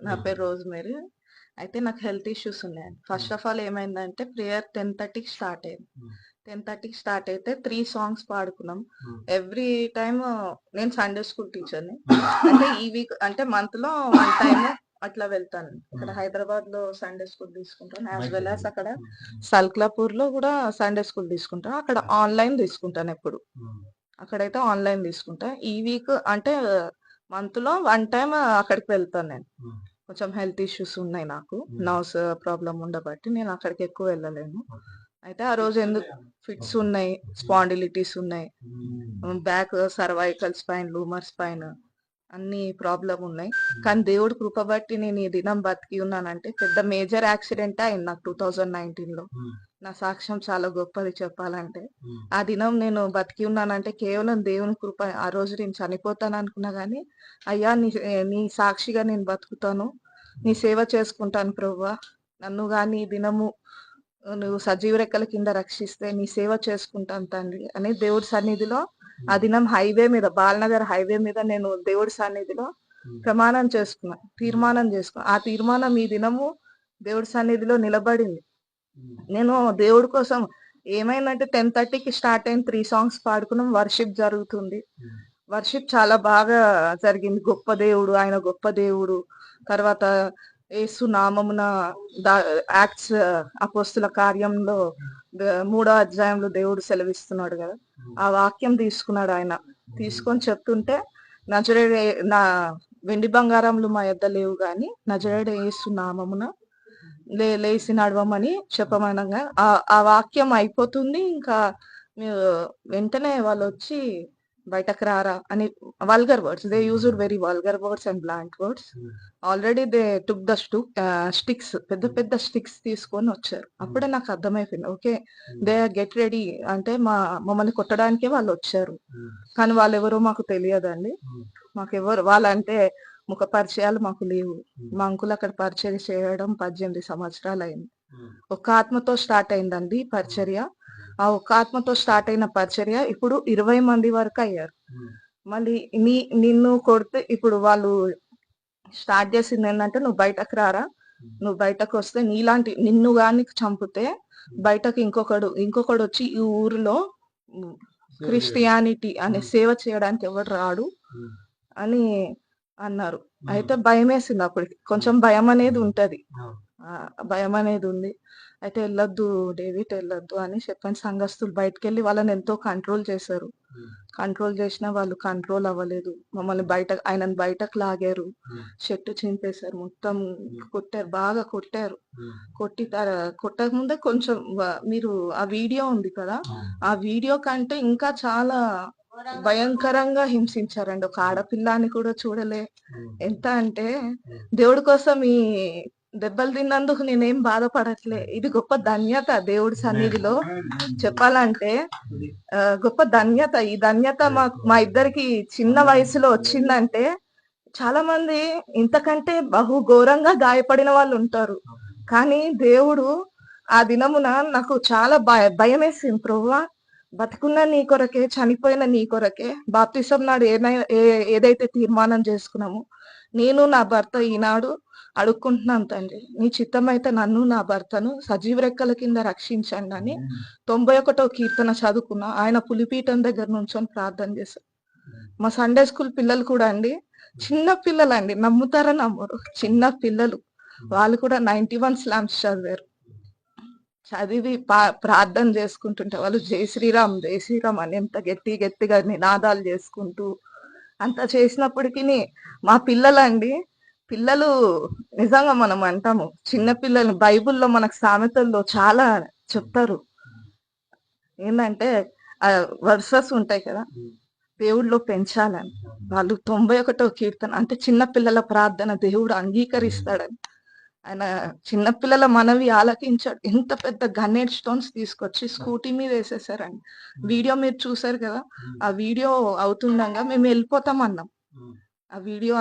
నా. పేరు రోజ్‌మేరీ. అయితే నాకు హెల్త్ ఇష్యూస్ ఉన్నాయండి. ఫస్ట్. ఆఫ్ ఆల్ ఏమైందంటే ప్రేయర్ 10:30కి స్టార్ట్ అయింది. హ్మ్. 10:30కి స్టార్ట్ అయితే 3 సాంగ్స్ పాడుకున్నాం. ఎవ్రీ టైమ్ నేను సండే స్కూల్ టీచర్‌ని. అంటే ఈ వీక్ అంటే మంత్‌లో 1 టైమ్ అట్లా వెళ్తాను. ఇక్కడ హ్మ్. హైదరాబాద్‌లో సండే స్కూల్ తీసుకుంటాను. మైక్ వెల్ దగ్గర. అక్కడ. హ్మ్. సల్క్లాపూర్‌లో కూడా సండే స్కూల్ తీసుకుంటాను. అక్కడ. ఆన్‌లైన్ తీసుకుంటాను ఎప్పుడు. అక్కడైతే ఆన్‌లైన్ తీసుకుంటా. ఈ వీక్ అంటే మంత్‌లో 1 టైమ్ అక్కడికి వెళ్తాను నేను. కొంచెం హెల్త్ ఇష్యూస్ ఉన్నాయి నాకు. నర్వ్స్ ప్రాబ్లమ్ ఉండబట్టి నేను అక్కడికి ఎక్కువ వెళ్ళలేను. అయితే ఆ రోజు ఎందుకు ఫిట్స్. ఉన్నాయి. స్పాండిలిటీస్ ఉన్నాయి. Back cervical spine, lumbar spine అన్ని ప్రాబ్లమ్ ఉన్నాయి. కానీ దేవుడి కృప బట్టి నేను ఈ దినం బతికి ఉన్నానంటే పెద్ద మేజర్ యాక్సిడెంటే అయింది నాకు 2019లో. హ్మ్. నా సాక్ష్యం చాలా గొప్పది చెప్పాలంటే. ఆ దినం నేను బతికి ఉన్నానంటే కేవలం దేవుని కృప. ఆ రోజు నేను చనిపోతాను అనుకున్నా గానీ, అయ్యా! నీ నీ సాక్షిగా నేను బతుకుతాను. నీ. సేవ చేసుకుంటాను ప్రభువా. నన్ను గాని దినము నువ్వు సజీవ రెక్కల కింద రక్షిస్తే నీ సేవ చేసుకుంటాను తండ్రి అని దేవుడి సన్నిధిలో ఆ హ్మ్. దినం హైవే మీద బాలనగర్ హైవే మీద నేను దేవుడి సన్నిధిలో హ్మ్. ప్రమాణం చేసుకున్నా. తీర్మానం చేసుకున్నా. ఆ తీర్మానం ఈ దినము దేవుడి సన్నిధిలో నిలబడింది. నేను దేవుడి కోసం ఏమైందంటే 10:30కి స్టార్ట్ అయింది. 3 సాంగ్స్ పాడుకున్నాం. వర్షిప్ జరుగుతుంది. వర్షిప్ చాలా బాగా జరిగింది. గొప్ప దేవుడు, ఆయన గొప్ప దేవుడు. తర్వాత యేసు నామమున యాక్ట్స్ అపోస్తుల కార్యంలో మూడో అధ్యాయంలో దేవుడు సెలవిస్తున్నాడు కదా ఆ వాక్యం తీసుకున్నాడు ఆయన. తీసుకొని చెప్తుంటే నజరేడే నా వెండి బంగారములు మా యొద్ద లేవు గాని నజరేడే యేసు నామమున లే లేచి నడవమని చెప్పమనంగా ఆ వాక్యం అయిపోతుంది. ఇంకా మీరు వెంటనే వాళ్ళొచ్చి బయటకు రారా అని vulgar words. They. Used very vulgar words and blunt words. Already they took the స్టు ah, sticks పెద్ద హ్మ్. పెద్ద స్టిక్స్ తీసుకొని వచ్చారు. హ్మ్. అప్పుడే నాకు అర్థమైపోయింది. Okay. They are get ready అంటే మా మమ్మల్ని కొట్టడానికే వాళ్ళొచ్చారు. హ్మ్. కానీ వాళ్ళెవరో మాకు తెలియదండి. హ్మ్. మాకెవ్వరు వాళ్ళంటే ముఖ పరిచయాలు మాకు లేవు. మా అంకుల్ అక్కడ పరిచర్య చేయడం 18 సంవత్సరాలయింది. హ్మ్. ఒక్క ఆత్మతో స్టార్ట్ అయిందండి. పరిచర్య. ఆ ఒక్క ఆత్మతో స్టార్ట్ అయిన పరిచర్య ఇప్పుడు 20 మంది వరకు అయ్యారు. మళ్ళీ నీ నిన్ను కొడితే ఇప్పుడు వాళ్ళు స్టార్ట్ చేసిందేందంటే "నువ్వు బయటకు రారా. నువ్వు బయటకొస్తే నీలాంటి నిన్ను గాని చంపితే. బయటకు ఇంకొకడు ఇంకొకడొచ్చి ఈ ఊరిలో. క్రిస్టియానిటీ అనే. సేవ చేయడానికి ఎవడు రాడు". అని అన్నారు. అయితే భయమేసింది అప్పటికి. హ్మ్. కొంచెం భయం అనేది ఉంటది. భయం అనేది ఉంది. అయితే ఎళ్ళొద్దు డేవిడ్ ఎళ్ళొద్దు అని చెప్పాను. సంఘస్థులు బయటికెళ్ళి వాళ్ళని ఎంతో కంట్రోల్ చేశారు. కంట్రోల్ చేసినా వాళ్ళు కంట్రోల్ అవ్వలేదు. మమ్మల్ని బయట ఆయనను బయటకు లాగారు. షర్ట్ చింపేశారు. మొత్తం. కొట్టారు. బాగా కొట్టారు. కొట్టి త కొట్టకముందే కొంచెం మీరు ఆ వీడియో ఉంది కదా! ఆ వీడియో కంటే ఇంకా చాలా భయంకరంగా హింసించారండి. ఒక హ్మ్. ఆడపిల్లని కూడా చూడలే. ఎంత అంటే. దేవుడి కోసం ఈ దెబ్బలు తిన్నందుకు నేనేం బాధపడట్లే. ఇది గొప్ప ధన్యత దేవుడి. సన్నిధిలో. చెప్పాలంటే గొప్ప ధన్యత. ఈ ధన్యత మా మా ఇద్దరికి చిన్న వయసులో వచ్చిందంటే చాలా మంది ఇంతకంటే బహు ఘోరంగా గాయపడిన వాళ్ళుంటారు. కానీ దేవుడు ఆ దినమున నాకు చాలా భయ భయమేసింది. ప్రభువా! బతికున్న నీ కొరకే, చనిపోయిన నీ కొరకే, బాప్తిసం నాడు ఏదైతే తీర్మానం చేసుకున్నామో, నేను నా భర్త ఈనాడు అడుక్కుంటున్నాను తండ్రి. నీ చిత్తమైతే నన్ను, నా భర్తను సజీవ రెక్కల కింద రక్షించండని ఆమేన్. 91 కీర్తన చదువుకున్నా. ఆయన పులిపీఠం దగ్గర నుంచొని ప్రార్థన చేశా. హ్మ్. మా సండే స్కూల్ పిల్లలు కూడా అండి. చిన్న పిల్లలండి నమ్ముతారో నమ్మరో చిన్న పిల్లలు. వాళ్ళు కూడా 91 స్లామ్స్ చదివారు. చదివి ప్రార్థన చేసుకుంటుంటే వాళ్ళు జై శ్రీరామ్, జై శ్రీరామ్ అని ఎంత గట్టి గట్టిగా నినాదాలు చేసుకుంటూ అంత చేసినప్పటికిని మా పిల్లలండి, పిల్లలు నిజంగా మనం అంటాము. చిన్న పిల్లలు బైబిల్‌లో మనకు సామెతల్లో చాలా చెప్తారు. ఏంటంటే వర్సెస్ ఉంటాయి కదా! దేవుడిలో పెంచాలని. వాళ్ళు తొంభై ఒకటో కీర్తన అంటే చిన్న పిల్లల ప్రార్థన దేవుడు అంగీకరిస్తాడని. ఆయన చిన్నపిల్లల మనవి ఆలకించాడు. ఎంత పెద్ద గన్నేడ్ స్టోన్స్ తీసుకొచ్చి స్కూటీ మీద వేసేసారండి వీడియో మీరు చూసారు కదా! ఆ వీడియో అవుతుండగా మేము వెళ్ళిపోతాం అన్నాం. ఆ వీడియో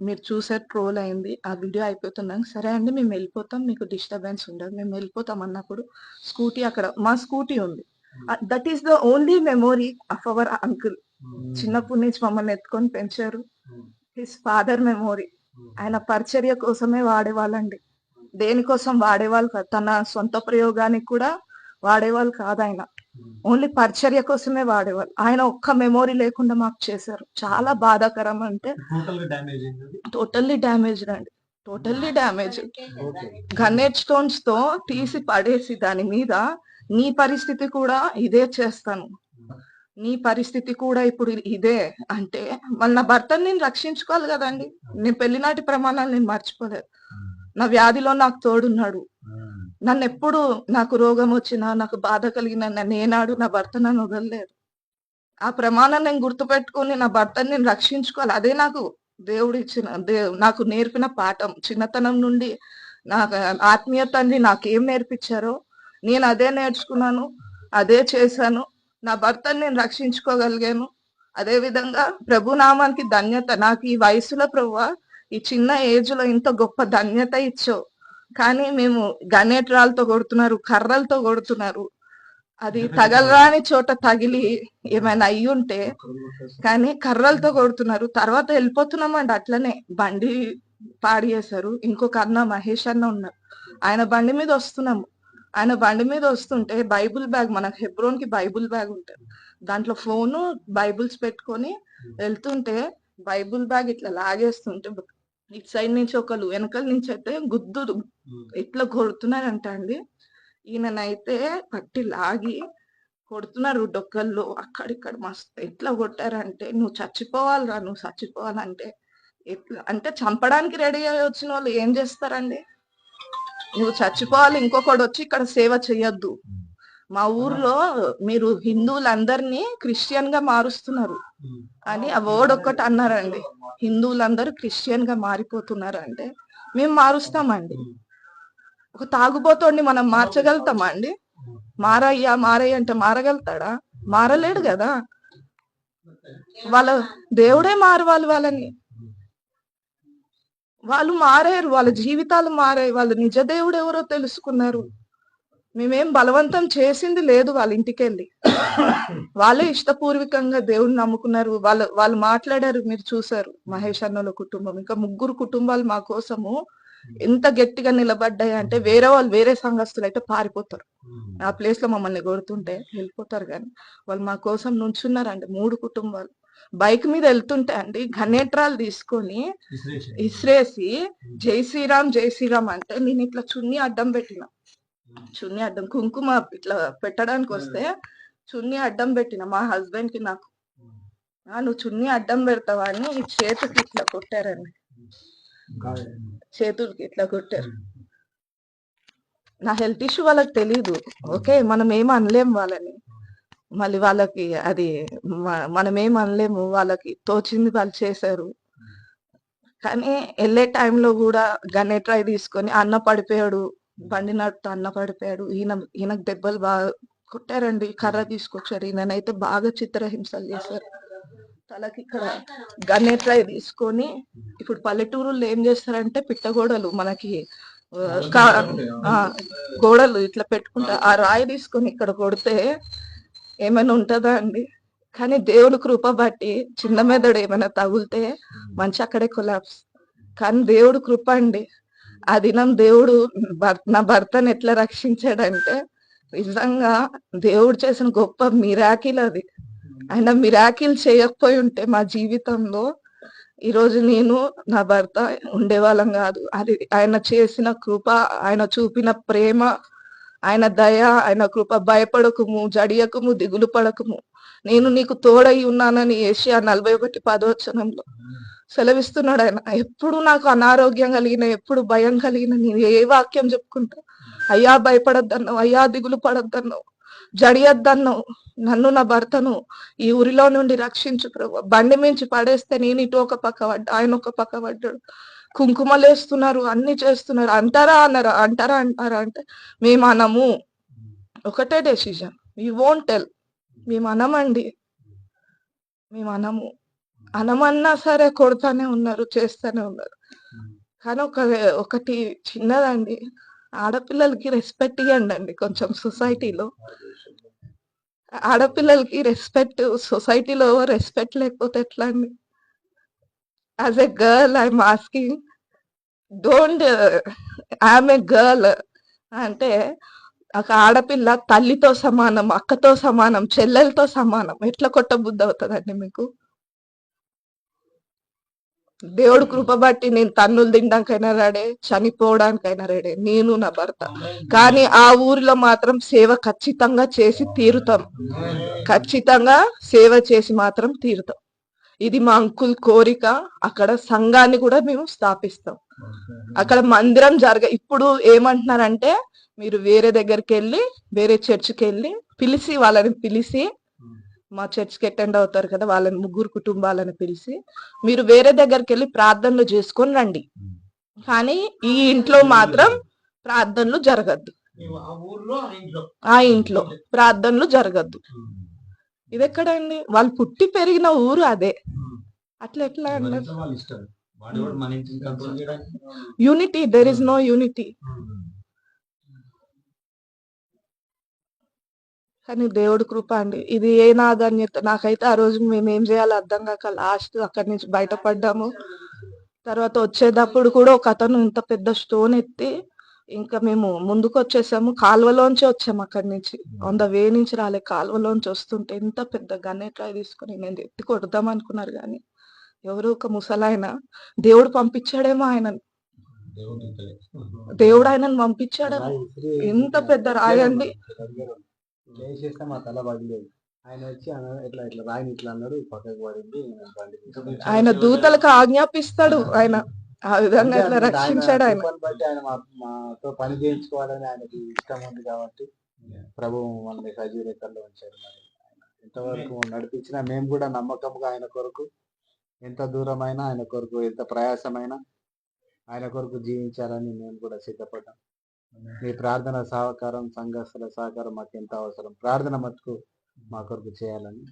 మీరు చూసారు ట్రోల్ అయింది. ఆ వీడియో అయిపోతుండంగా సరే అండి మేము ఎళ్ళిపోతాం. మీకు డిస్టర్బెన్స్ ఉండదు. మేము ఎళ్ళిపోతాం అన్నప్పుడు స్కూటీ అక్కడ మా స్కూటీ ఉంది. That is the only memory of our uncle. చిన్నప్పటి నుంచి మమ్మల్ని ఎత్తుకొని పెంచారు. His father memory. ఆయన పరిచర్య కోసమే వాడేవాళ్ళండి దేనికోసం వాడేవాళ్ళు కాదు తన సొంత ప్రయోగానికి కూడా వాడేవాళ్ళు కాదు ఆయన ఓన్లీ పరిచర్య కోసమే వాడేవాళ్ళు. ఆయన ఒక్క మెమోరీ లేకుండా మాకు చేశారు. చాలా బాధాకరం అంటే డ్యామేజ్ టోటల్లీ డ్యామేజ్డ్ అండి. టోటల్లీ డ్యామేజ్ ఓకే గన్నెట్ స్టోన్స్తో తీసి పడేసి దాని మీద నీ పరిస్థితి కూడా ఇదే చేస్తాను. నీ పరిస్థితి కూడా ఇప్పుడు ఇదే అంటే మళ్ళీ నా భర్తని నేను రక్షించుకోవాలి కదండి. నేను పెళ్ళినాటి ప్రమాణాలు నేను మర్చిపోలేదు. నా వ్యాధిలో నాకు తోడున్నాడు. నన్ను ఎప్పుడు నాకు రోగం వచ్చినా నాకు బాధ కలిగిన నన్ను ఏనాడు నా భర్త నన్ను వదలలేదు. ఆ ప్రమాణం నేను గుర్తుపెట్టుకొని నా భర్తని నేను రక్షించుకోవాలి. అదే నాకు దేవుడు ఇచ్చిన దేవు నాకు నేర్పిన పాఠం. చిన్నతనం నుండి నాకు ఆత్మీయ తండ్రి నాకేం నేర్పించారో నేను అదే నేర్చుకున్నాను అదే చేశాను. నా భర్తని నేను రక్షించుకోగలిగాను. అదే విధంగా ప్రభు నామానికి ధన్యత. నాకు ఈ వయసులో ప్రభు ఈ చిన్న ఏజ్లో ఇంత గొప్ప ధన్యత ఇచ్చావు. కానీ మేము గణేట్రాలతో కొడుతున్నారు కర్రలతో కొడుతున్నారు. అది తగలరాని చోట తగిలి ఏమైనా అయ్యి ఉంటే కానీ కర్రలతో కొడుతున్నారు. తర్వాత వెళ్ళిపోతున్నామండి అట్లనే. బండి పాడి చేశారు ఇంకొక అన్న మహేష్ అన్న ఉన్నారు. ఆయన బండి మీద వస్తున్నాము. ఆయన బండి మీద వస్తుంటే బైబుల్ బ్యాగ్ మనకు హెబ్రోన్కి బైబుల్ బ్యాగ్ ఉంటుంది. దాంట్లో ఫోను బైబుల్స్ పెట్టుకొని వెళ్తుంటే బైబుల్ బ్యాగ్ ఇట్లా లాగేస్తుంటే ఇటు సైడ్ నుంచి ఒకళ్ళు వెనకాల నుంచి అయితే గుద్దు ఇట్లా కొడుతున్నారంట అండి? ఈయననైతే పట్టి లాగి కొడుతున్నారు డొక్కల్లో అక్కడిక్కడ మస్తు ఎట్లా కొట్టారంటే నువ్వు చచ్చిపోవాలిరా నువ్వు చచ్చిపోవాలంటే ఎట్లా? అంటే చంపడానికి రెడీ అయ్యి వచ్చిన వాళ్ళు ఏం చేస్తారండి? నువ్వు చచ్చిపోవాలి ఇంకొకడు వచ్చి ఇక్కడ సేవ చేయొద్దు మా ఊర్లో మీరు హిందువులందరినీ క్రిస్టియన్గా మారుస్తున్నారు. అని ఆ వర్డ్ ఒక్కటి అన్నారండి. హిందువులందరూ క్రిస్టియన్గా మారిపోతున్నారు అంటే మేము మారుస్తామండి. ఒక తాగుబోతోండి మనం మార్చగలుగుతామా అండి? మారయ్యా మారయ్య అంటే మారగలుగుతాడా? మారలేడు కదా. వాళ్ళ దేవుడే మారవాలి వాళ్ళని. వాళ్ళు మారారు వాళ్ళ జీవితాలు మారాయి. వాళ్ళ నిజ దేవుడు ఎవరో తెలుసుకున్నారు. మేమేం బలవంతం చేసింది లేదు వాళ్ళ ఇంటికి వెళ్ళి వాళ్ళే ఇష్టపూర్వకంగా దేవుడిని నమ్ముకున్నారు. వాళ్ళు వాళ్ళు మాట్లాడారు మీరు చూసారు మహేష్ అన్నల కుటుంబం. ఇంకా ముగ్గురు కుటుంబాలు మా కోసము ఎంత గట్టిగా నిలబడ్డాయి అంటే వేరే వాళ్ళు వేరే సంఘస్థులు అయితే పారిపోతారు. ఆ ప్లేస్లో మమ్మల్ని కొడుతుంటే వెళ్ళిపోతారు కానీ వాళ్ళు మా కోసం నుంచున్నారండి మూడు కుటుంబాలు. బైక్ మీద వెళ్తుంటే అండి ఘనేట్రాలు తీసుకొని ఇసిరేసి జై శ్రీరామ్ జై శ్రీరామ్ అంటే నేను ఇట్లా చున్నీ అడ్డం పెట్టిన. చున్నీ అడ్డం కుంకుమ ఇట్లా పెట్టడానికి వస్తే చున్నీ అడ్డం పెట్టిన మా హస్బెండ్కి నాకు. నువ్వు చున్నీ అడ్డం పెడతావా అని చేతికి ఇట్లా కొట్టారండి. చేతులకి ఇట్లా కొట్టారు. నా హెల్త్ ఇష్యూ వాళ్ళకి తెలీదు. ఓకే మనం ఏం అనలేం వాళ్ళని. మళ్ళీ వాళ్ళకి అది మనం ఏం అనలేము వాళ్ళకి తోచింది వాళ్ళు చేశారు. కానీ వెళ్ళే టైంలో కూడా గన్నేట్రాయి తీసుకొని అన్న పడిపోయాడు. బండి నడుపుతూ అన్న పడిపోయాడు. ఈయన ఈయనకు దెబ్బలు బాగా కొట్టారండి. కర్ర తీసుకొచ్చారు. ఈయననైతే బాగా చిత్రహింసలు చేశారు. తలకి ఇక్కడ గన్నేట్రాయి తీసుకొని ఇప్పుడు పల్లెటూరులో ఏం చేస్తారంటే పిట్టగోడలు మనకి గోడలు ఇట్లా పెట్టుకుంటా ఆ రాయి తీసుకొని ఇక్కడ కొడితే ఏమైనా ఉంటుందా అండి? కానీ దేవుడు కృప బట్టి చిన్న మెదడు ఏమైనా తగిలితే మంచి అక్కడే కొలాప్స్. కానీ దేవుడు కృప అండి. ఆ దినం దేవుడు నా భర్తను ఎట్లా రక్షించాడంటే నిజంగా దేవుడు చేసిన గొప్ప మిరాకిల్ అది. ఆయన మిరాకిల్ చేయకపోయి ఉంటే మా జీవితంలో ఈరోజు నేను నా భర్త ఉండేవాళ్ళం కాదు. అది ఆయన చేసిన కృప ఆయన చూపిన ప్రేమ ఆయన దయ ఆయన కృప భయపడకుము జడియకుము దిగులు పడకుము. నేను నీకు తోడై ఉన్నానని ఏషియా నలభై ఒకటి పదవచనంలో. సెలవిస్తున్నాడు ఆయన. ఎప్పుడు నాకు అనారోగ్యం కలిగిన ఎప్పుడు భయం కలిగిన నేను ఏ వాక్యం చెప్పుకుంటా? అయ్యా భయపడద్దన్నావు. అయ్యా దిగులు పడద్దన్నావు. జడియద్దన్నావు. నన్ను నా భర్తను ఈ ఊరిలో నుండి రక్షించు ప్రభు. బండి మించి పడేస్తే నేను ఇటు ఒక పక్క పడ్డా ఆయన ఒక పక్క పడ్డాడు. కుంకుమలేస్తున్నారు అన్ని చేస్తున్నారు. అంటారా అన్నారా? అంటారా అంటారా? అంటే మేము అనము. ఒకటే డెసిజన్ వీ వోంట్ టెల్ మేము అనమండి. మేము అనము. అనమన్నా సరే కొడతానే ఉన్నారు చేస్తానే ఉన్నారు. కానీ ఒక ఒకటి చిన్నదండి. ఆడపిల్లలకి రెస్పెక్ట్ ఇవ్వండి అండి కొంచెం సొసైటీలో ఆడపిల్లలకి రెస్పెక్ట్ సొసైటీలో రెస్పెక్ట్ లేకపోతే ఎట్లా అండి? As a girl I'm asking don't I'm a girl అంటే ఒక ఆడపిల్ల తల్లితో సమానం అక్కతో సమానం చెల్లెలతో సమానం ఎట్లా కొట్ట బుద్ధి అవుతుందండి మీకు? దేవుడు కృప బట్టి నేను తన్నులు తినడానికైనా రాడే చనిపోవడానికైనా రెడే. నేను నా భర్త. కానీ ఆ ఊరిలో మాత్రం సేవ ఖచ్చితంగా చేసి తీరుతాం. ఖచ్చితంగా సేవ చేసి మాత్రం తీరుతాం. ఇది మా అంకుల్ కోరిక. అక్కడ సంఘాన్ని కూడా మేము స్థాపిస్తాం. అక్కడ మందిరం జరగ ఇప్పుడు ఏమంటున్నారంటే మీరు వేరే దగ్గరికి వెళ్ళి వేరే చర్చికి వెళ్ళి పిలిచి వాళ్ళని పిలిచి మా చర్చ్కి అటెండ్ అవుతారు కదా వాళ్ళని ముగ్గురు కుటుంబాలను పిలిచి మీరు వేరే దగ్గరికి వెళ్ళి ప్రార్థనలు చేసుకొని రండి. కానీ ఈ ఇంట్లో మాత్రం ప్రార్థనలు జరగద్దు. ఆ ఇంట్లో. ప్రార్థనలు జరగద్దు. ఇది ఎక్కడండి వాళ్ళు పుట్టి పెరిగిన ఊరు అదే. అట్లా ఎట్లా చేయడానికి? Unity there is no unity కానీ దేవుడు కృప అండి. ఇది ఏ నాధాన్యత నాకైతే ఆ రోజు మేము ఏం చేయాలో అర్థం కాక లాస్ట్ అక్కడి నుంచి బయటపడ్డాము. తర్వాత వచ్చేటప్పుడు కూడా ఒక అతను ఇంత పెద్ద స్టోన్ ఎత్తి ఇంకా మేము ముందుకు వచ్చేసాము. కాలువలోంచి వచ్చాము అక్కడి నుంచి. ఆన్ ద వే నుంచి రాలే కాలువలోంచి వస్తుంటే ఎంత పెద్ద గన్నెట్లా తీసుకొని నేను ఎత్తి కొడదాం అనుకున్నారు కానీ ఎవరు ఒక ముసలాయన దేవుడు పంపించాడేమో ఆయన దేవుడు దేవుడు ఆయనను పంపించాడేమో. ఎంత పెద్ద రాయండి లేచేస్తే మా తల పగిలేదు. ఆయన వచ్చి ఇట్లా ఇట్లా రాయిని ఇట్లా అన్నాడు పక్కకు పడింది నేను ఆయన దూతలకు ఆజ్ఞాపిస్తాడు ఆయన. ఆ విధంగా ఇట్లా రక్షించాడు ఆయన. బట్టి ఆయన మా- మాతో పని చేయించుకోవాలని ఆయనకి ఇష్టం ఉంది కాబట్టి ప్రభు మనల్ని సజీవ రేఖల్లో ఉంచారు మరి. ఆయన ఎంతవరకు నడిపించినా మేము కూడా నమ్మకంగా ఆయన కొరకు ఎంత దూరమైనా ఆయన కొరకు ఎంత ప్రయాసమైనా ఆయన కొరకు జీవించాలని మేము కూడా సిద్ధపడ్డాం. మీ ప్రార్థన సహకారం సంఘస్థల సహకారం మాకు ఎంత అవసరం? ప్రార్థన మటుకు మా కొరకు చేయాలని.